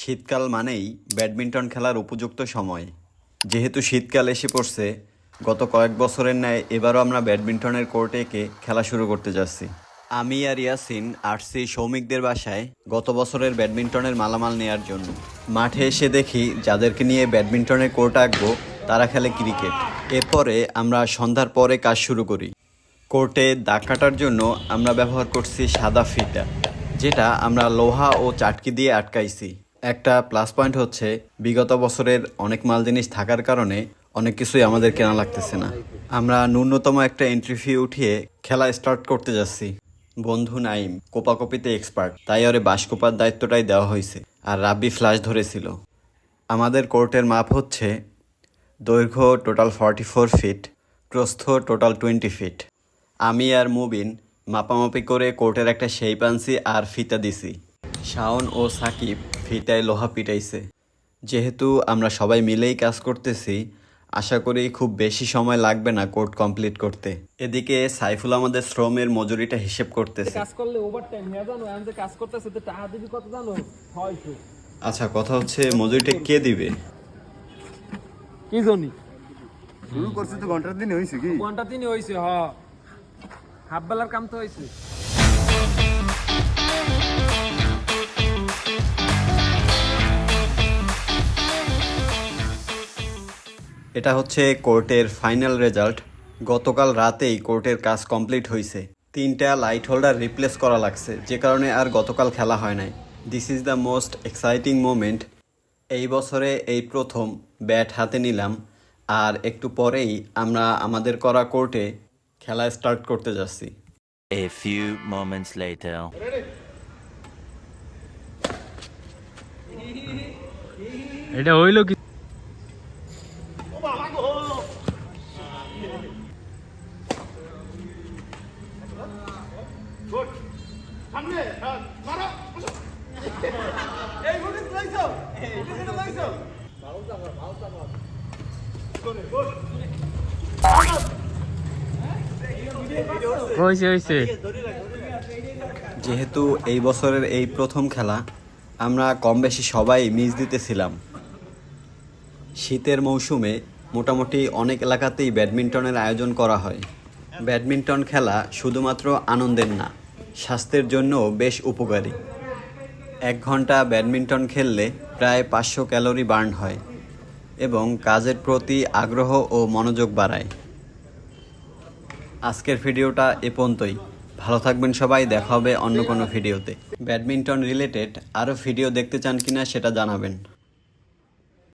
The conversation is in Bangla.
শীতকাল মানেই ব্যাডমিন্টন খেলার উপযুক্ত সময়। যেহেতু শীতকাল এসে পড়ছে, গত কয়েক বছরের ন্যায় এবারও আমরা ব্যাডমিন্টনের কোর্টে এঁকে খেলা শুরু করতে যাচ্ছি। আমি আর ইয়াসিন আসছি সৌমিকদের বাসায় গত বছরের ব্যাডমিন্টনের মালামাল নেয়ার জন্য। মাঠে এসে দেখি যাদেরকে নিয়ে ব্যাডমিন্টনের কোর্ট আঁকবো, তারা খেলে ক্রিকেট। এরপরে আমরা সন্ধ্যার পরে কাজ শুরু করি। কোর্টে দাগ কাটার জন্য আমরা ব্যবহার করছি সাদা ফিতা যেটা আমরা লোহা ও চাটকি দিয়ে আটকাইছি। একটা প্লাস পয়েন্ট হচ্ছে, বিগত বছরের অনেক মাল জিনিস থাকার কারণে অনেক কিছুই আমাদের কেনা লাগতেছে না। আমরা ন্যূনতম একটা এন্ট্রি ফি উঠিয়ে খেলা স্টার্ট করতে যাচ্ছি। বন্ধু নাইম, কোপাকপিতে এক্সপার্ট তাই ওরে বাঁশকোপার দায়িত্বটাই দেওয়া হয়েছে, আর রাব্বি ফ্ল্যাশ ধরেছিল। আমাদের কোর্টের মাপ হচ্ছে দৈর্ঘ্য টোটাল ফর্টি ফোর ফিট প্রস্থ টোটাল টোয়েন্টি ফিট আমি আর মুবিন মাপামাপি করে কোর্টের একটা শেপ আনছি আর ফিতা দিছি। শাওন ও সাকিব ফিতায় লোহা পিটাইছে। যেহেতু আমরা সবাই মিলেই কাজ করতেছি আশা করি খুব বেশি সময় লাগবে না কোর্ট কমপ্লিট করতে। এদিকে সাইফুল আমাদের শ্রমের মজুরিটা হিসেব করতেছে। কাজ করলে ওভার টাইম হয়ে জানো? আমি যে কাজ করতেছে তো টাকা দিবি কত জানো? ছয়শো আচ্ছা কথা হচ্ছে মজুরিটা কে দিবে? কি জানি? শুরু করছে তো ঘণ্টার দিনে হয়েছে কি? ঘণ্টা তিনই হয়েছে হ। হাফ বেলার কাম তো হয়েছে এটা হচ্ছে কোর্টের ফাইনাল রেজাল্ট। গতকাল রাতেই কোর্টের কাজ কমপ্লিট হয়েছে তিনটা লাইট হোল্ডার রিপ্লেস করা লাগছে যে কারণে আর গতকাল খেলা হয় নাই। This is the most exciting moment এই বছরে এই প্রথম ব্যাট হাতে নিলাম। আর একটু পরেই আমরা আমাদের করা কোর্টে খেলা স্টার্ট করতে যাচ্ছি। A few moments later. এটা হইল কি? যেহেতু এই বছরের এই প্রথম খেলা আমরা কম বেশি সবাই মিস দিতেছিলাম। শীতের মৌসুমে মোটামুটি অনেক এলাকাতেই ব্যাডমিন্টনের আয়োজন করা হয়। ব্যাডমিন্টন খেলা শুধুমাত্র আনন্দের না স্বাস্থ্যের জন্য বেশ উপকারী। এক ঘণ্টা ব্যাডমিন্টন খেললে প্রায় পাঁচশো ক্যালোরি বার্ন হয় এবং কাজের প্রতি আগ্রহ ও মনোযোগ বাড়ায়। আজকের ভিডিওটা এ পর্যন্তই। ভালো থাকবেন সবাই, দেখা হবে অন্য কোনো ভিডিওতে। ব্যাডমিন্টন রিলেটেড আরও ভিডিও দেখতে চান কিনা সেটা জানাবেন।